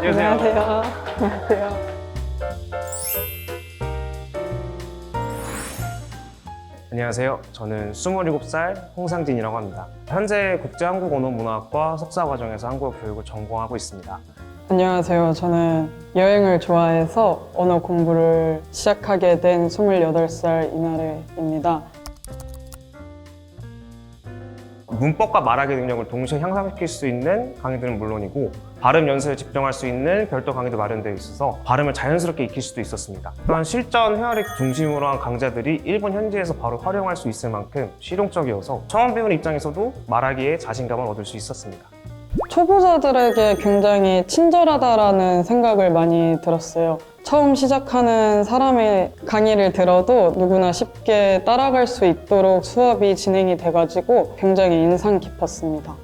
안녕하세요. 안녕하세요. 안녕하세요. 저는 27살 홍상진이라고 합니다. 현재 국제한국언어문화학과 석사과정에서 한국어 교육을 전공하고 있습니다. 안녕하세요. 저는 여행을 좋아해서 언어 공부를 시작하게 된 28살 이나래입니다. 문법과 말하기 능력을 동시에 향상시킬 수 있는 강의들은 물론이고 발음 연습에 집중할 수 있는 별도 강의도 마련되어 있어서 발음을 자연스럽게 익힐 수도 있었습니다. 또한 실전 헤어릭 중심으로 한 강좌들이 일본 현지에서 바로 활용할 수 있을 만큼 실용적이어서 처음 배우는 입장에서도 말하기에 자신감을 얻을 수 있었습니다. 초보자들에게 굉장히 친절하다라는 생각을 많이 들었어요. 처음 시작하는 사람의 강의를 들어도 누구나 쉽게 따라갈 수 있도록 수업이 진행이 돼가지고 굉장히 인상 깊었습니다.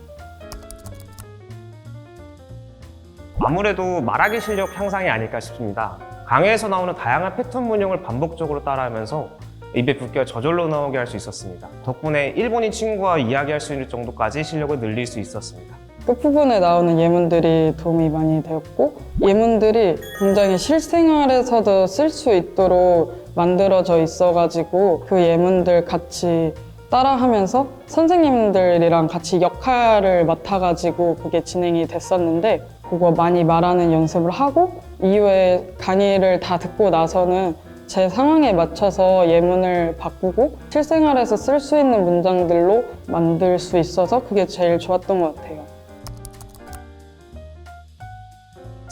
아무래도 말하기 실력 향상이 아닐까 싶습니다. 강의에서 나오는 다양한 패턴 문형을 반복적으로 따라하면서 입에 붓기가 저절로 나오게 할 수 있었습니다. 덕분에 일본인 친구와 이야기할 수 있는 정도까지 실력을 늘릴 수 있었습니다. 끝부분에 나오는 예문들이 도움이 많이 되었고 예문들이 굉장히 실생활에서도 쓸 수 있도록 만들어져 있어가지고 그 예문들 같이 따라하면서 선생님들이랑 같이 역할을 맡아가지고 그게 진행이 됐었는데 그거 많이 말하는 연습을 하고 이후에 강의를 다 듣고 나서는 제 상황에 맞춰서 예문을 바꾸고 실생활에서 쓸 수 있는 문장들로 만들 수 있어서 그게 제일 좋았던 것 같아요.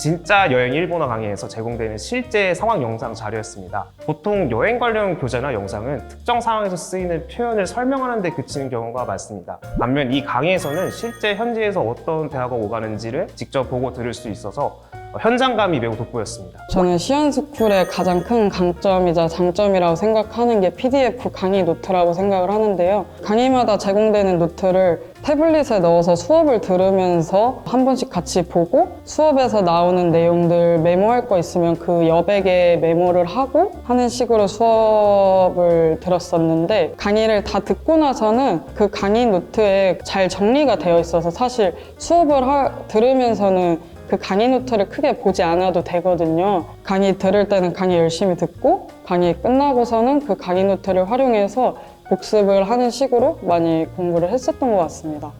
진짜 여행 일본어 강의에서 제공되는 실제 상황 영상 자료였습니다. 보통 여행 관련 교재나 영상은 특정 상황에서 쓰이는 표현을 설명하는 데 그치는 경우가 많습니다. 반면 이 강의에서는 실제 현지에서 어떤 대화가 오가는지를 직접 보고 들을 수 있어서 현장감이 매우 돋보였습니다. 저는 시연스쿨의 가장 큰 강점이자 장점이라고 생각하는 게 PDF 강의 노트라고 생각을 하는데요. 강의마다 제공되는 노트를 태블릿에 넣어서 수업을 들으면서 한 번씩 같이 보고 수업에서 나오는 내용들 메모할 거 있으면 그 여백에 메모를 하고 하는 식으로 수업을 들었었는데 강의를 다 듣고 나서는 그 강의 노트에 잘 정리가 되어 있어서 사실 수업을 하- 들으면서는 그 강의 노트를 크게 보지 않아도 되거든요. 강의 들을 때는 강의 열심히 듣고 강의 끝나고서는 그 강의 노트를 활용해서 복습을 하는 식으로 많이 공부를 했었던 것 같습니다.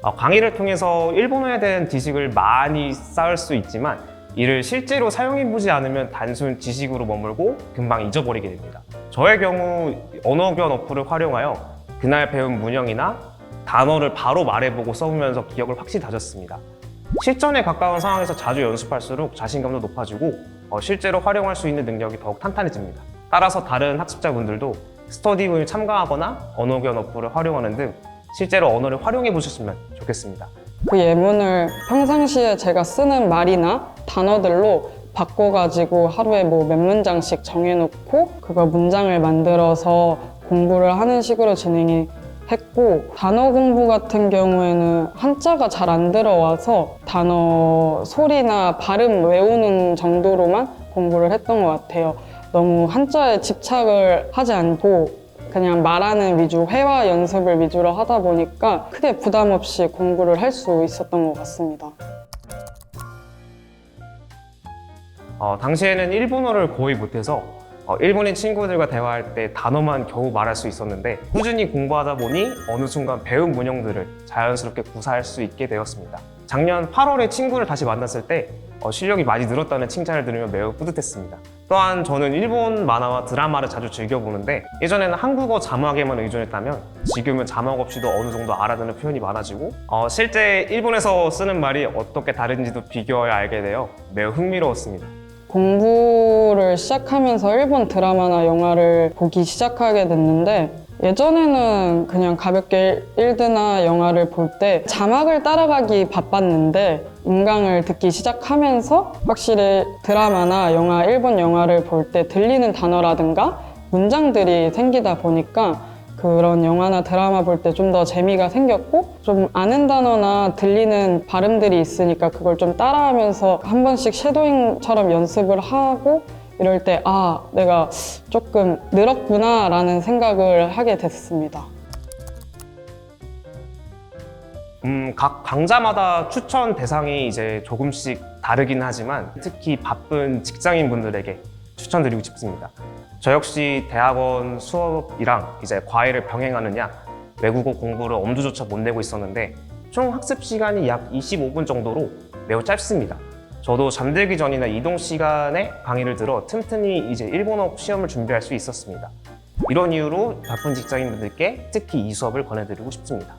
어, 강의를 통해서 일본어에 대한 지식을 많이 쌓을 수 있지만 이를 실제로 사용해보지 않으면 단순 지식으로 머물고 금방 잊어버리게 됩니다. 저의 경우 언어교환 어플을 활용하여 그날 배운 문형이나 단어를 바로 말해보고 써보면서 기억을 확실히 다졌습니다. 실전에 가까운 상황에서 자주 연습할수록 자신감도 높아지고 어, 실제로 활용할 수 있는 능력이 더욱 탄탄해집니다. 따라서 다른 학습자분들도 스터디부에 참가하거나 언어교환 어플을 활용하는 등 실제로 언어를 활용해 보셨으면 좋겠습니다. 그 예문을 평상시에 제가 쓰는 말이나 단어들로 바꿔가지고 하루에 뭐 몇 문장씩 정해놓고 그걸 문장을 만들어서 공부를 하는 식으로 진행이 했고 단어 공부 같은 경우에는 한자가 잘 안 들어와서 단어 소리나 발음 외우는 정도로만 공부를 했던 것 같아요. 너무 한자에 집착을 하지 않고 그냥 말하는 위주, 회화 연습을 위주로 하다 보니까 크게 부담 없이 공부를 할 수 있었던 것 같습니다. 어, 당시에는 일본어를 거의 못해서 어, 일본인 친구들과 대화할 때 단어만 겨우 말할 수 있었는데 꾸준히 공부하다 보니 어느 순간 배운 문형들을 자연스럽게 구사할 수 있게 되었습니다. 작년 8월에 친구를 다시 만났을 때 어, 실력이 많이 늘었다는 칭찬을 들으며 매우 뿌듯했습니다. 또한 저는 일본 만화와 드라마를 자주 즐겨보는데 예전에는 한국어 자막에만 의존했다면 지금은 자막 없이도 어느 정도 알아듣는 표현이 많아지고 어, 실제 일본에서 쓰는 말이 어떻게 다른지도 비교하여 알게 되어 매우 흥미로웠습니다. 공부를 시작하면서 일본 드라마나 영화를 보기 시작하게 됐는데 예전에는 그냥 가볍게 일드나 영화를 볼 때 자막을 따라가기 바빴는데 인강을 듣기 시작하면서 확실히 드라마나 영화, 일본 영화를 볼 때 들리는 단어라든가 문장들이 생기다 보니까 그런 영화나 드라마 볼 때 좀 더 재미가 생겼고 좀 아는 단어나 들리는 발음들이 있으니까 그걸 좀 따라하면서 한 번씩 쉐도잉처럼 연습을 하고 이럴 때 아, 내가 조금 늘었구나 라는 생각을 하게 됐습니다. 음, 각 강좌마다 추천 대상이 이제 조금씩 다르긴 하지만 특히 바쁜 직장인 분들에게 추천드리고 싶습니다. 저 역시 대학원 수업이랑 이제 과외를 병행하느냐 외국어 공부를 엄두조차 못 내고 있었는데 총 학습 시간이 약 25분 정도로 매우 짧습니다. 저도 잠들기 전이나 이동 시간에 강의를 들어 틈틈이 이제 일본어 시험을 준비할 수 있었습니다. 이런 이유로 바쁜 직장인분들께 특히 이 수업을 권해드리고 싶습니다.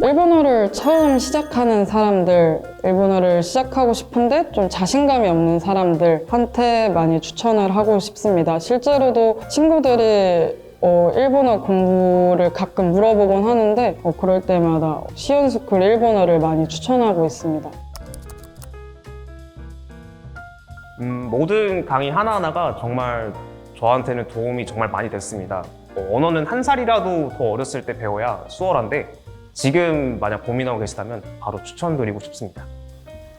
일본어를 처음 시작하는 사람들, 일본어를 시작하고 싶은데 좀 자신감이 없는 사람들한테 많이 추천을 하고 싶습니다. 실제로도 친구들이 어, 일본어 공부를 가끔 물어보곤 하는데 어, 그럴 때마다 시연스쿨 일본어를 많이 추천하고 있습니다. 음, 모든 강의 하나하나가 정말 저한테는 도움이 정말 많이 됐습니다. 어, 언어는 한 살이라도 더 어렸을 때 배워야 수월한데 지금 만약 고민하고 계시다면 바로 추천드리고 싶습니다.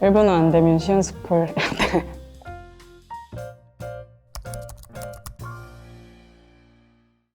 일본어 안 되면 시연스쿨